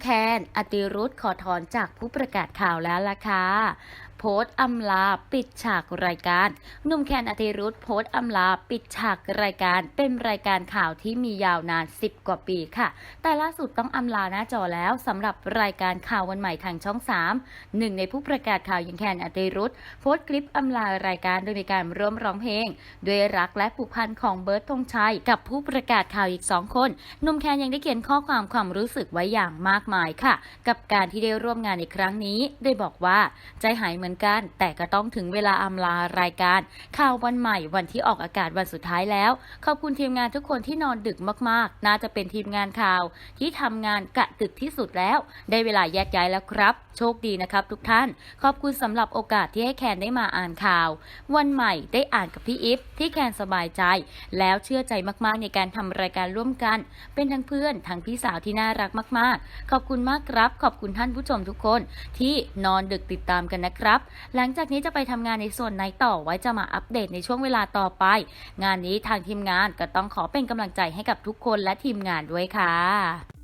แคน อติรุธขอถอนจากผู้ประกาศข่าวแล้วล่ะค่ะ โพสต์อำลาปิดฉากรายการหนุ่มแคนอติรุธโพสต์อำลาปิดฉากรายการ เป็นรายการข่าวที่มียาวนาน 10 กว่าปีค่ะ แต่ล่าสุดต้องอำลาหน้าจอแล้วสำหรับรายการข่าววันใหม่ทางช่อง 3 หนึ่งในผู้ประกาศข่าวยังแคนอติรุธโพสต์คลิปอำลารายการโดยมีการร่วมร้องเพลง ด้วยรักและผูกพันของเบิร์ตธงชัยกับผู้ประกาศข่าวอีกสองคนหนุ่มแคนยังได้เขียนข้อความความรู้สึกไว้อย่างมากมายค่ะ กับการที่ได้ร่วมงานในครั้งนี้โดยบอกว่าใจหายเหมือนอนกัน แต่ก็ต้องถึงเวลาอำลารายการ ข่าววันใหม่วันที่ออกอากาศวันสุดท้ายแล้ว ขอบคุณทีมงานทุกคนที่นอนดึกมากๆ น่าจะเป็นทีมงานข่าว ที่ทำงานกะดึกที่สุดแล้ว ได้เวลาแยกย้ายแล้วครับ โชคดีนะครับทุกท่าน ขอบคุณสำหรับโอกาสที่ให้แคนได้มาอ่านข่าว วันใหม่ได้อ่านกับพี่อิฟที่แคนสบายใจ แล้วเชื่อใจมากๆในการทำรายการร่วมกัน เป็นทั้งเพื่อนทั้งพี่สาวที่น่ารักมาก ๆ ขอบคุณมากครับ ขอบคุณท่านผู้ชมทุกคนที่นอนดึกติดตามกันนะครับหลังจากนี้จะไปทำงานในส่วนไหนต่อไว้จะมาอัปเดตในช่วงเวลาต่อไป งานนี้ทางทีมงานก็ต้องขอเป็นกำลังใจให้กับทุกคนและทีมงานด้วยค่ะ